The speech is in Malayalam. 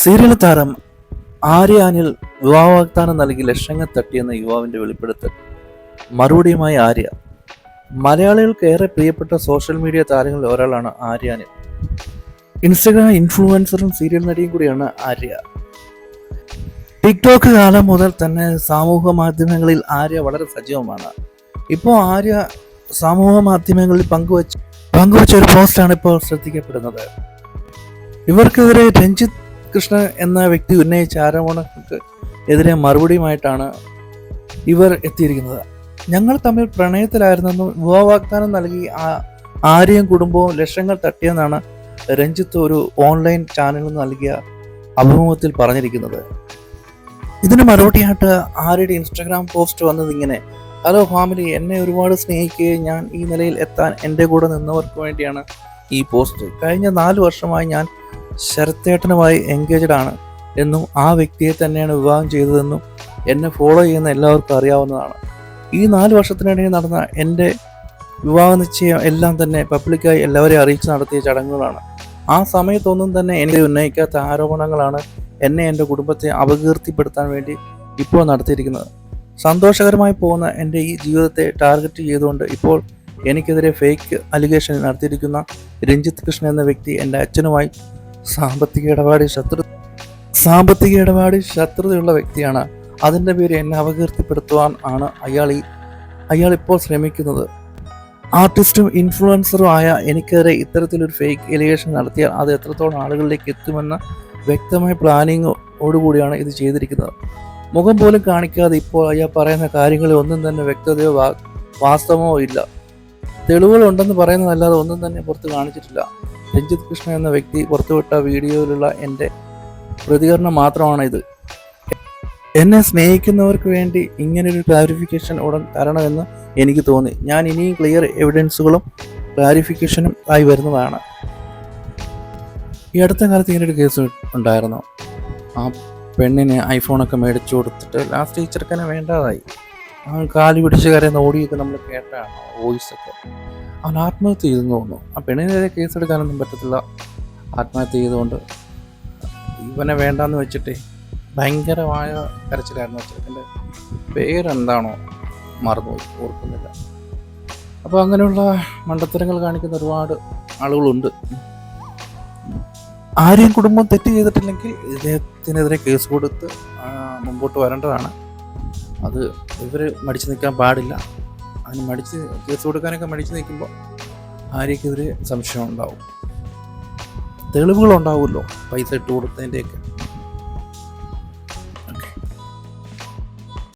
സീരിയൽ താരം ആര്യാനിൽ വിവാഹ വാഗ്ദാനം നൽകി ലക്ഷങ്ങൾ തട്ടിയെന്ന യുവാവിന്റെ വെളിപ്പെടുത്തൽ. മറുപടിയുമായി ആര്യ മലയാളികൾക്ക് ഏറെ പ്രിയപ്പെട്ട സോഷ്യൽ മീഡിയ താരങ്ങളിൽ ഒരാളാണ് ആര്യാനിൽ. ഇൻസ്റ്റഗ്രാം ഇൻഫ്ലുവൻസറും സീരിയൽ നടിയും കൂടിയാണ് ആര്യ. ടിക്ടോക്ക് കാലം മുതൽ തന്നെ സാമൂഹ മാധ്യമങ്ങളിൽ ആര്യ വളരെ സജീവമാണ്. ഇപ്പോൾ ആര്യ സാമൂഹ മാധ്യമങ്ങളിൽ പങ്കുവച്ച് പങ്കുവച്ച ഒരു പോസ്റ്റാണ് ഇപ്പോൾ ശ്രദ്ധിക്കപ്പെടുന്നത്. ഇവർക്കെതിരെ രഞ്ജിത്ത് കൃഷ്ണ എന്ന വ്യക്തി ഉന്നയിച്ച ആരോപണങ്ങൾക്ക് എതിരെ മറുപടിയുമായിട്ടാണ് ഇവർ എത്തിയിരിക്കുന്നത്. ഞങ്ങൾ തമ്മിൽ പ്രണയത്തിലായിരുന്നെന്നും വിവാഹ വാഗ്ദാനം നൽകി ആ- ആര്യയും കുടുംബവും ലക്ഷങ്ങൾ തട്ടിയെന്നാണ് രഞ്ജിത്ത് ഒരു ഓൺലൈൻ ചാനലിൽ നൽകിയ അഭിമുഖത്തിൽ പറഞ്ഞിരിക്കുന്നത്. ഇതിന് മറുപടിയായിട്ട് ആര്യയുടെ ഇൻസ്റ്റാഗ്രാം പോസ്റ്റ് വന്നത് ഇങ്ങനെ ഹലോ ഫാമിലി എന്നെ ഒരുപാട് സ്നേഹിക്കുകയും ഞാൻ ഈ നിലയിൽ എത്താൻ എന്റെ കൂടെ നിന്നവർക്ക് വേണ്ടിയാണ് ഈ പോസ്റ്റ്. കഴിഞ്ഞ നാല് വർഷമായി ഞാൻ ശരത്തേട്ടനുമായി എൻഗേജഡ് ആണ് എന്നും ആ വ്യക്തിയെ തന്നെയാണ് വിവാഹം ചെയ്തതെന്നും എന്നെ ഫോളോ ചെയ്യുന്ന എല്ലാവർക്കും അറിയാവുന്നതാണ്. ഈ നാല് വർഷത്തിനിടയിൽ നടന്ന എന്റെ വിവാഹ നിശ്ചയം എല്ലാം തന്നെ പബ്ലിക്കായി എല്ലാവരെയും അറിയിച്ച് നടത്തിയ ചടങ്ങുകളാണ്. ആ സമയത്തൊന്നും തന്നെ എനിക്ക് ഉന്നയിക്കാത്ത ആരോപണങ്ങളാണ് എന്നെ എന്റെ കുടുംബത്തെ അപകീർത്തിപ്പെടുത്താൻ വേണ്ടി ഇപ്പോൾ നടത്തിയിരിക്കുന്നത്. സന്തോഷകരമായി പോകുന്ന എന്റെ ഈ ജീവിതത്തെ ടാർഗറ്റ് ചെയ്തുകൊണ്ട് ഇപ്പോൾ എനിക്കെതിരെ ഫേക്ക് അലിഗേഷൻ നടത്തിയിരിക്കുന്ന രഞ്ജിത്ത് കൃഷ്ണൻ എന്ന വ്യക്തി എന്റെ അച്ഛനുമായി സാമ്പത്തിക ഇടപാടിൽ ശത്രു സാമ്പത്തിക ഇടപാടിൽ ശത്രുതയുള്ള വ്യക്തിയാണ്. അതിന്റെ പേര് എന്നെ അപകീർത്തിപ്പെടുത്തുവാൻ ആണ് അയാൾ ഈ അയാൾ ഇപ്പോൾ ശ്രമിക്കുന്നത്. ആർട്ടിസ്റ്റും ഇൻഫ്ലുവൻസറും ആയ എനിക്കെതിരെ ഇത്തരത്തിലൊരു ഫേക്ക് എലിഗേഷൻ നടത്തിയാൽ അത് എത്രത്തോളം ആളുകളിലേക്ക് എത്തുമെന്ന വ്യക്തമായ പ്ലാനിങ്ങോടുകൂടിയാണ് ഇത് ചെയ്തിരിക്കുന്നത്. മുഖം പോലും കാണിക്കാതെ ഇപ്പോൾ അയാൾ പറയുന്ന കാര്യങ്ങളിൽ ഒന്നും തന്നെ വ്യക്തതയോ വാസ്തവമോ ഇല്ല. തെളിവുകളുണ്ടെന്ന് പറയുന്നതല്ലാതെ ഒന്നും തന്നെ പുറത്ത് കാണിച്ചിട്ടില്ല. രഞ്ജിത്ത് കൃഷ്ണ എന്ന വ്യക്തി പുറത്തുവിട്ട വീഡിയോയിലുള്ള എന്റെ പ്രതികരണം മാത്രമാണ് ഇത് എന്നെ സ്നേഹിക്കുന്നവർക്ക് വേണ്ടി ഇങ്ങനൊരു ക്ലാരിഫിക്കേഷൻ ഉടൻ തരണമെന്ന് എനിക്ക് തോന്നി. ഞാൻ ഇനിയും ക്ലിയർ എവിഡൻസുകളും ക്ലാരിഫിക്കേഷനും ആയി വരുന്നതാണ്. ഈ അടുത്ത കാലത്ത് ഇങ്ങനെ ഒരു കേസ് ഉണ്ടായിരുന്നു. ആ പെണ്ണിന് ഐഫോണൊക്കെ മേടിച്ചു കൊടുത്തിട്ട് ലാസ്റ്റ് ഈ ചെറുക്കനെ വേണ്ടാതായി. അവൻ കാലി പിടിച്ച് കരയുന്ന ഓടിയൊക്കെ നമ്മൾ കേട്ടാണ് വോയിസൊക്കെ. അവൻ ആത്മഹത്യ ചെയ്തെന്ന് തോന്നുന്നു. ആ പെണ്ണിനെതിരെ കേസെടുക്കാനൊന്നും പറ്റത്തില്ല. ആത്മഹത്യ ചെയ്തുകൊണ്ട് ഇവനെ വേണ്ടാന്ന് വെച്ചിട്ട് ഭയങ്കരമായ കരച്ചിലായിരുന്നു ചെറുക്കന്റെ. പേരെന്താണോ മറന്നുപോയി ഓർക്കുന്നില്ല. അപ്പോൾ അങ്ങനെയുള്ള മണ്ടത്തരങ്ങൾ കാണിക്കുന്ന ഒരുപാട് ആളുകളുണ്ട്. ആരെയും കുടുംബം തെറ്റ് ചെയ്തിട്ടില്ലെങ്കിൽ ഇദ്ദേഹത്തിനെതിരെ കേസ് കൊടുത്ത് മുമ്പോട്ട് വരേണ്ടതാണ്. അത് ഇവർ മടിച്ചു നിൽക്കാൻ പാടില്ല. അതിന് മടിച്ച് കേസ് കൊടുക്കാനൊക്കെ മടിച്ചു നിൽക്കുമ്പോൾ ആര്യക്കെതിരെ സംശയം ഉണ്ടാവും. തെളിവുകൾ ഉണ്ടാവുമല്ലോ പൈസ ഇട്ട് കൊടുത്തതിന്റെയൊക്കെ